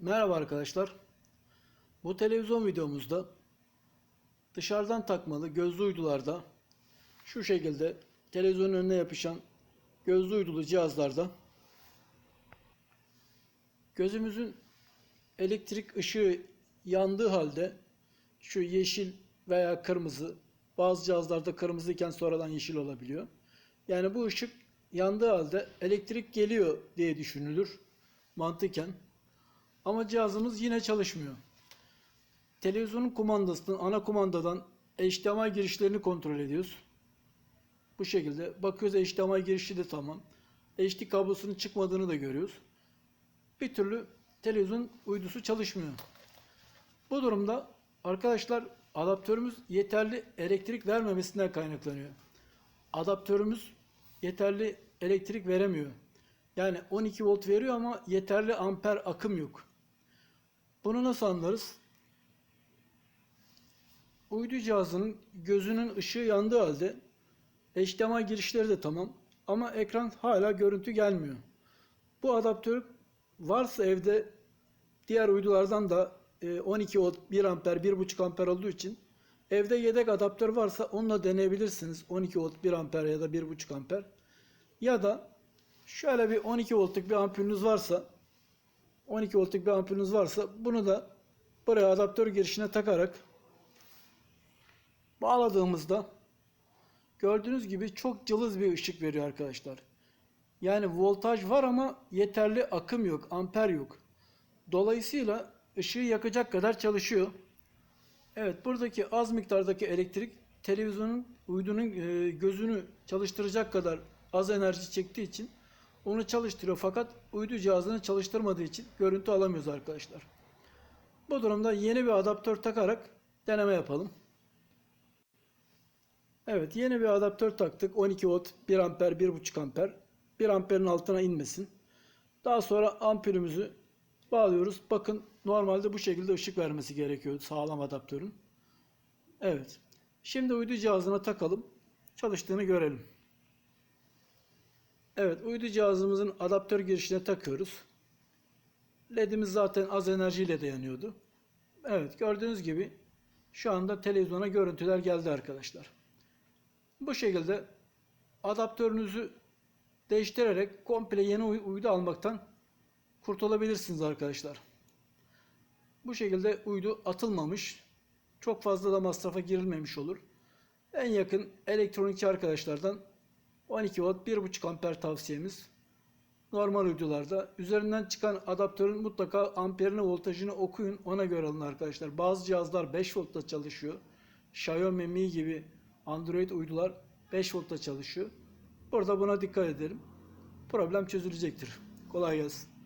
Merhaba arkadaşlar. Bu televizyon videomuzda dışarıdan takmalı gözlü uydularda şu şekilde televizyonun önüne yapışan gözlü uydulu cihazlarda gözümüzün elektrik ışığı yandığı halde şu yeşil veya kırmızı bazı cihazlarda kırmızı iken sonradan yeşil olabiliyor. Yani bu ışık yandığı halde elektrik geliyor diye düşünülür mantıken. Ama cihazımız yine çalışmıyor. Televizyonun kumandasının ana kumandadan HDMI girişlerini kontrol ediyoruz. Bu şekilde bakıyoruz HDMI girişi de tamam. HD kablosunun çıkmadığını da görüyoruz. Bir türlü televizyon uydusu çalışmıyor. Bu durumda arkadaşlar adaptörümüz yeterli elektrik vermemesinden kaynaklanıyor. Adaptörümüz yeterli elektrik veremiyor. Yani 12 volt veriyor ama yeterli amper akım yok. Bunu nasıl anlarız? Uydu cihazının gözünün ışığı yandığı halde HDMI girişleri de tamam ama ekran hala görüntü gelmiyor. Bu adaptör varsa evde diğer uydulardan da e, 12 volt 1 amper 1.5 amper olduğu için evde yedek adaptör varsa onunla deneyebilirsiniz. 12 volt 1 amper ya da 1.5 amper. Ya da şöyle bir 12 voltluk bir ampulünüz varsa 12 voltluk bir ampulünüz varsa bunu da buraya adaptör girişine takarak bağladığımızda gördüğünüz gibi çok cılız bir ışık veriyor arkadaşlar. Yani voltaj var ama yeterli akım yok, amper yok. Dolayısıyla ışığı yakacak kadar çalışıyor. Evet buradaki az miktardaki elektrik televizyonun uydunun e, gözünü çalıştıracak kadar az enerji çektiği için onu çalıştırıyor fakat uydu cihazını çalıştırmadığı için görüntü alamıyoruz arkadaşlar. Bu durumda yeni bir adaptör takarak deneme yapalım. Evet yeni bir adaptör taktık. 12 volt 1 amper 1.5 amper. 1 amperin altına inmesin. Daha sonra ampulümüzü bağlıyoruz. Bakın normalde bu şekilde ışık vermesi gerekiyor sağlam adaptörün. Evet. Şimdi uydu cihazına takalım. Çalıştığını görelim. Evet uydu cihazımızın adaptör girişine takıyoruz. LED'imiz zaten az enerjiyle de yanıyordu. Evet gördüğünüz gibi şu anda televizyona görüntüler geldi arkadaşlar. Bu şekilde adaptörünüzü değiştirerek komple yeni uy- uydu almaktan kurtulabilirsiniz arkadaşlar. Bu şekilde uydu atılmamış, çok fazla da masrafa girilmemiş olur. En yakın elektronikçi arkadaşlardan 12 volt 1.5 amper tavsiyemiz. Normal uydularda üzerinden çıkan adaptörün mutlaka amperini voltajını okuyun ona göre alın arkadaşlar. Bazı cihazlar 5 voltta çalışıyor. Xiaomi Mi gibi Android uydular 5 voltta çalışıyor. Burada buna dikkat edelim. Problem çözülecektir. Kolay gelsin.